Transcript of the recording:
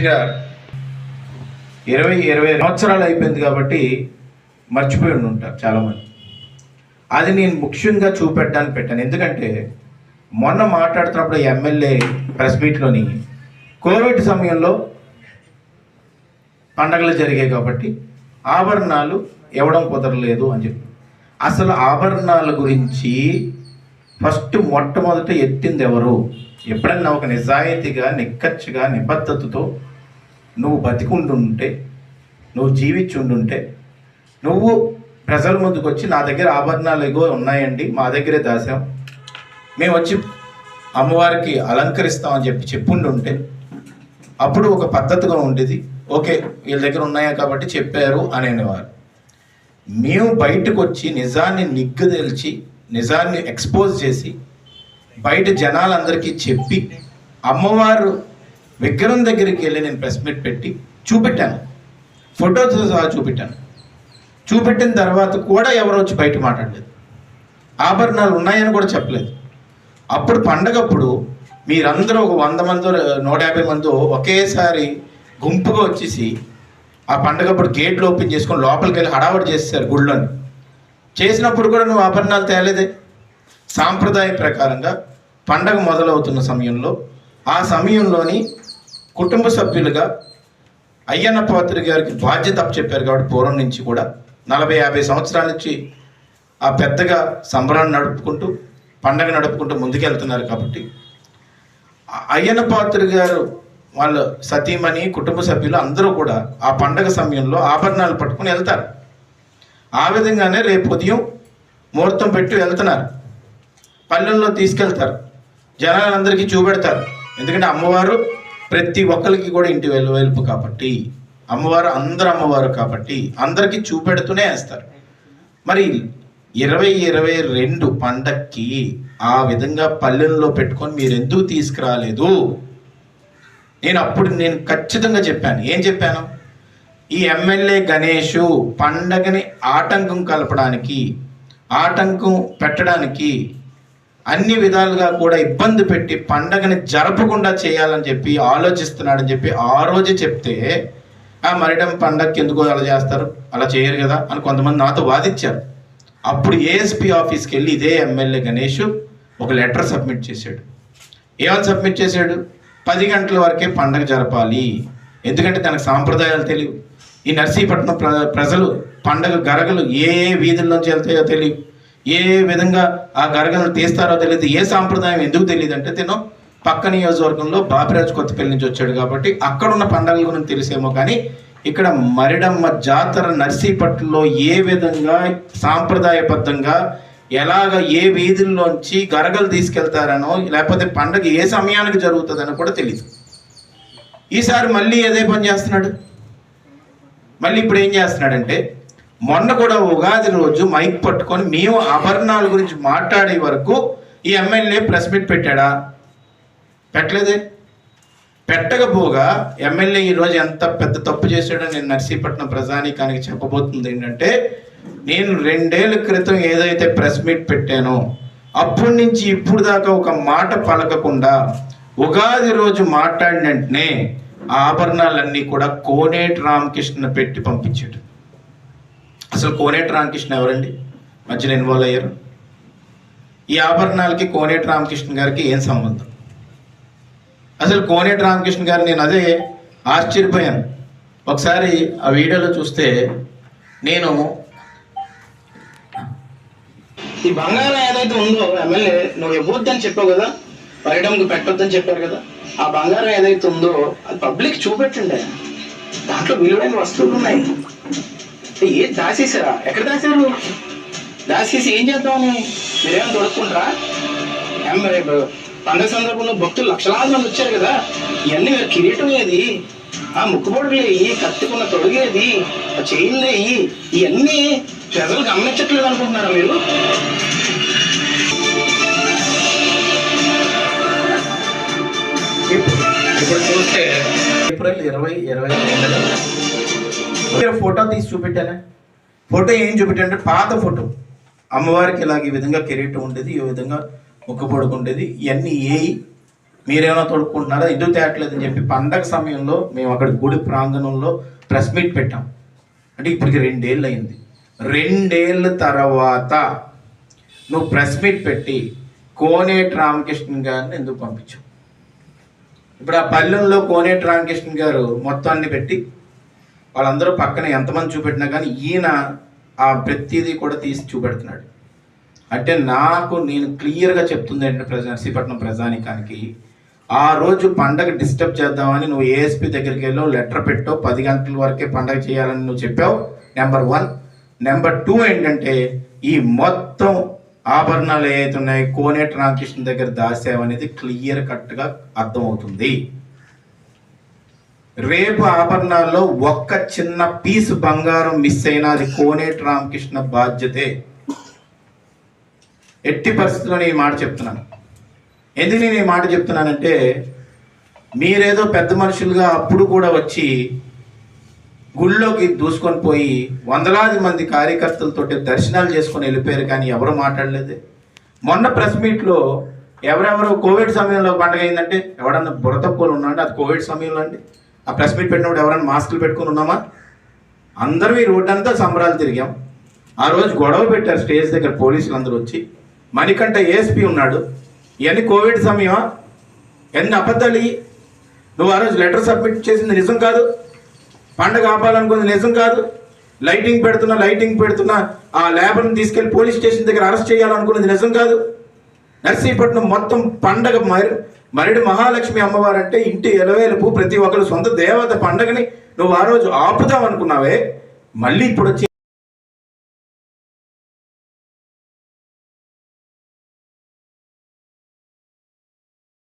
ముఖ్యంగా ఇరవై ఇరవై సంవత్సరాలు అయిపోయింది కాబట్టి మర్చిపోయి ఉంటారు చాలామంది. అది నేను ముఖ్యంగా చూపెట్టడానికి పెట్టాను. ఎందుకంటే మొన్న మాట్లాడుతున్నప్పుడు ఎమ్మెల్యే ప్రెస్ మీట్లోని కోవిడ్ సమయంలో పండగలు జరిగాయి కాబట్టి ఆభరణాలు ఇవ్వడం కుదరలేదు అని చెప్పి. అసలు ఆభరణాల గురించి ఫస్ట్ మొట్టమొదట ఎత్తింది ఎవరు? ఎప్పుడన్నా ఒక నిజాయితీగా నిక్కచ్చిగా నిబద్ధతతో నువ్వు బతికుంటుంటే నువ్వు జీవించి ఉండుంటే నువ్వు ప్రజల ముందుకు వచ్చి నా దగ్గర ఆభరణాలు ఎగో ఉన్నాయండి మా దగ్గరే దాసాం. మేము వచ్చి అమ్మవారికి అలంకరిస్తామని చెప్పి చెప్పుండుంటే అప్పుడు ఒక పద్ధతిగా ఉండేది. ఓకే వీళ్ళ దగ్గర ఉన్నాయా కాబట్టి చెప్పారు అని అనేవారు. మేము బయటకు వచ్చి నిజాన్ని నిగ్గుదెల్చి నిజాన్ని ఎక్స్పోజ్ చేసి బయట జనాలందరికీ చెప్పి అమ్మవారు విగ్రహం దగ్గరికి వెళ్ళి నేను ప్రెస్ మీట్ పెట్టి చూపెట్టాను. ఫోటోతో సహా చూపెట్టాను. చూపెట్టిన తర్వాత కూడా ఎవరు వచ్చి బయట మాట్లాడలేదు. ఆభరణాలు ఉన్నాయని కూడా చెప్పలేదు. అప్పుడు పండగప్పుడు మీరందరూ ఒక వంద మంది నూట యాభై మంది ఒకేసారి గుంపుగా వచ్చేసి ఆ పండగప్పుడు గేట్లు ఓపెన్ చేసుకొని లోపలికి వెళ్ళి హడావడి చేస్తారు గుళ్ళని. చేసినప్పుడు కూడా నువ్వు ఆభరణాలు తేలేదే. సాంప్రదాయ ప్రకారంగా పండగ మొదలవుతున్న సమయంలో ఆ సమయంలోని కుటుంబ సభ్యులుగా అయ్యన్న పాత్రి గారికి బాధ్యత చెప్పారు కాబట్టి పూర్వం నుంచి కూడా. నలభై యాభై సంవత్సరాల నుంచి ఆ పెద్దగా సంబరాన్ని నడుపుకుంటూ పండగ నడుపుకుంటూ ముందుకెళ్తున్నారు కాబట్టి. అయ్యన్న పాత్రి గారు వాళ్ళ సతీమణి కుటుంబ సభ్యులు అందరూ కూడా ఆ పండగ సమయంలో ఆభరణాలు పట్టుకుని వెళ్తారు. ఆ విధంగానే రేపు ఉదయం ముహూర్తం పెట్టి వెళ్తున్నారు. పల్లెల్లో తీసుకెళ్తారు. జనాలందరికీ చూపెడతారు. ఎందుకంటే అమ్మవారు ప్రతి ఒక్కరికి కూడా ఇంటి వెలువెలుపు కాబట్టి అమ్మవారు అందరు అమ్మవారు కాబట్టి అందరికీ చూపెడుతూనే వేస్తారు. మరి ఇరవై ఇరవై రెండు పండక్కి ఆ విధంగా పల్లెల్లో పెట్టుకొని మీరు ఎందుకు తీసుకురాలేదు? నేను అప్పుడు నేను ఖచ్చితంగా చెప్పాను. ఏం చెప్పాను? ఈ ఎమ్మెల్యే గణేష్ పండగని ఆటంకం కలపడానికి ఆటంకం పెట్టడానికి అన్ని విధాలుగా కూడా ఇబ్బంది పెట్టి పండగని జరపకుండా చేయాలని చెప్పి ఆలోచిస్తున్నాడని చెప్పి ఆ రోజు చెప్తే ఆ మరిడం పండగకి ఎందుకో అలా చేస్తారు? అలా చేయరు కదా? అని కొంతమంది నాతో వాదించారు అప్పుడు ఏఎస్పీ ఆఫీస్కి వెళ్ళి ఇదే ఎమ్మెల్యే గణేష్ ఒక లెటర్ సబ్మిట్ చేశాడు. ఏమని సబ్మిట్ చేశాడు? పది గంటల వరకే పండగ జరపాలి. ఎందుకంటే తనకు సాంప్రదాయాలు తెలియవు. ఈ నర్సీపట్నం ప్ర ప్రజలు పండగ గరగలు ఏ ఏ వీధుల్లోంచి వెళ్తాయో తెలియదు ఏ విధంగా ఆ గరగలు తీస్తారో తెలియదు. ఏ సాంప్రదాయం ఎందుకు తెలియదు అంటే తిను పక్క నియోజకవర్గంలో బాపిరాజు కొత్తపల్లి నుంచి వచ్చాడు కాబట్టి అక్కడున్న పండగల గురించి తెలిసేమో కానీ ఇక్కడ మరిడమ్మ జాతర నర్సీపట్నంలో ఏ విధంగా సాంప్రదాయబద్ధంగా ఎలాగ ఏ వీధుల్లోంచి గరగలు తీసుకెళ్తారనో లేకపోతే పండగ ఏ సమయానికి జరుగుతుందనో కూడా తెలియదు ఈసారి మళ్ళీ అదే పని చేస్తున్నాడు. మళ్ళీ ఇప్పుడు ఏం చేస్తున్నాడంటే మొన్న కూడా ఉగాది రోజు మైక్ పట్టుకొని మేము ఆభరణాల గురించి మాట్లాడే వరకు ఈ ఎమ్మెల్యే ప్రెస్ మీట్ పెట్టాడా? పెట్టలేదే. పెట్టకపోగా ఎమ్మెల్యే ఈరోజు ఎంత పెద్ద తప్పు చేశాడో నేను నర్సీపట్నం ప్రజానీకానికి చెప్పబోతుంది ఏంటంటే నేను రెండేళ్ళ క్రితం ఏదైతే ప్రెస్ మీట్ పెట్టానో అప్పటి నుంచి ఇప్పుడు దాకా ఒక మాట పలకకుండా ఉగాది రోజు మాట్లాడిన వెంటనే ఆ ఆభరణాలన్నీ కూడా కోనేటి రామకృష్ణ పెట్టి పంపించాడు. అసలు కోనేటి రామకృష్ణ ఎవరండి? మధ్యలో ఇన్వాల్వ్ అయ్యారు. ఈ ఆభరణాలకి కోనేటి రామకృష్ణ గారికి ఏం సంబంధం? అసలు కోనేటి రామకృష్ణ గారు నేను అదే ఆశ్చర్యపోయాను. ఒకసారి ఆ వీడియోలో చూస్తే నేను ఈ బంగారం ఏదైతే ఉందో ఎమ్మెల్యే నువ్వు ఇవ్వద్దని చెప్పావు కదా పర్యటనకు పెట్టొద్దని చెప్పారు కదా ఆ బంగారం ఏదైతే ఉందో అది పబ్లిక్ చూపెట్టండి. దాంట్లో విలువైన వస్తువులు ఉన్నాయి. ఏ దాసేసారా ఎక్కడ దాశారు? దాసేసి ఏం చేద్దామని మీరేమైనా దొరుకుంటారా పండగ సందర్భంలో భక్తులు లక్షలాది మంది వచ్చారు కదా. ఇవన్నీ కిరీటం ఏది? ఆ ముక్కుబొడులు ఏయి కత్తికున్న తొడిగేది ఆ చైన్లు ఇవన్నీ ప్రజలు గమనించట్లేదు అనుకుంటున్నారా మీరు? ఇప్పుడు చూస్తే ఏప్రిల్ ఇరవై ఇరవై ఫోటో తీసి చూపెట్టానా? ఫోటో ఏం చూపెట్టానంటే పాత ఫోటో. అమ్మవారికి ఇలాగ ఈ విధంగా కిరీటం ఉండేది ఈ విధంగా ముక్క ఉండేది ఇవన్నీ ఏయి. మీరేమైనా తొడుక్కుంటున్నారా? ఎందుకు తేయట్లేదని చెప్పి పండగ సమయంలో మేము అక్కడ గుడి ప్రాంగణంలో ప్రెస్ మీట్ పెట్టాం. అంటే ఇప్పటికి రెండేళ్ళు అయింది రెండేళ్ళ తర్వాత నువ్వు ప్రెస్ మీట్ పెట్టి కోనేటి రామకృష్ణ గారిని ఎందుకు పంపించావు? ఇప్పుడు ఆ పల్లెల్లో కోనేటి రామకృష్ణ గారు మొత్తాన్ని పెట్టి వాళ్ళందరూ పక్కన ఎంతమంది చూపెట్టినా కానీ ఈయన ఆ ప్రతిదీ కూడా తీసి చూపెడుతున్నాడు. అంటే నాకు నేను క్లియర్గా చెప్తుంది ఏంటంటే ప్రజా నర్సీపట్నం ప్రజానికానికి ఆ రోజు పండగ డిస్టర్బ్ చేద్దామని నువ్వు ఏఎస్పీ దగ్గరికి వెళ్ళావు లెటర్ పెట్టో పది గంటల వరకే పండగ చేయాలని నువ్వు చెప్పావు. Number one. నెంబర్ టూ ఏంటంటే ఈ మొత్తం ఆభరణాలు ఏవైతే ఉన్నాయో కోనేటి రామకృష్ణ దగ్గర దాసావు అనేది క్లియర్ కట్గా అర్థమవుతుంది. రేపు ఆభరణాల్లో ఒక్క చిన్న పీస్ బంగారం మిస్ అయినా అది కోనేటి రామకృష్ణ బాధ్యతే. ఎట్టి పరిస్థితుల్లో నేను ఈ మాట చెప్తున్నాను. ఎందుకు నేను ఈ మాట చెప్తున్నానంటే మీరేదో పెద్ద మనుషులుగా అప్పుడు కూడా వచ్చి గుళ్ళోకి దూసుకొని పోయి వందలాది మంది కార్యకర్తలతో దర్శనాలు చేసుకొని వెళ్ళిపోయారు కానీ ఎవరు మాట్లాడలేదు. మొన్న ప్రెస్ మీట్లో ఎవరెవరు కోవిడ్ సమయంలో పండగ అయిందంటే ఎవడన్నా బుర్ర తక్కువలు ఉన్నాడు అది కోవిడ్ సమయంలో అండి. ఆ ప్రెస్ మీట్ పెట్టినప్పుడు ఎవరైనా మాస్కులు పెట్టుకుని ఉన్నామా? అందరూ ఈ రోడ్డు అంతా సంబరాలు తిరిగాం. ఆ రోజు గొడవ పెట్టారు స్టేజ్ దగ్గర పోలీసులు అందరూ వచ్చి. మణికంఠ ఏఎస్పీ ఉన్నాడు. ఇవన్నీ కోవిడ్ సమయమా? ఎన్ని అబద్ధాలు నువ్వు ఆ రోజు లెటర్ సబ్మిట్ చేసింది నిజం కాదు. పండగ ఆపాలనుకుంది నిజం కాదు. లైటింగ్ పెడుతున్నా లైటింగ్ పెడుతున్నా ఆ లేబర్ని తీసుకెళ్ళి పోలీస్ స్టేషన్ దగ్గర అరెస్ట్ చేయాలనుకున్నది నిజం కాదు. నర్సీపట్నం మొత్తం పండగ మరి మరిడి మహాలక్ష్మి అమ్మవారు అంటే ఇంటి ఎలవేలుపు ప్రతి ఒక్కరు సొంత దేవత పండగని నువ్వు ఆ రోజు ఆపుదాం అనుకున్నావే. మళ్ళీ ఇప్పుడు వచ్చి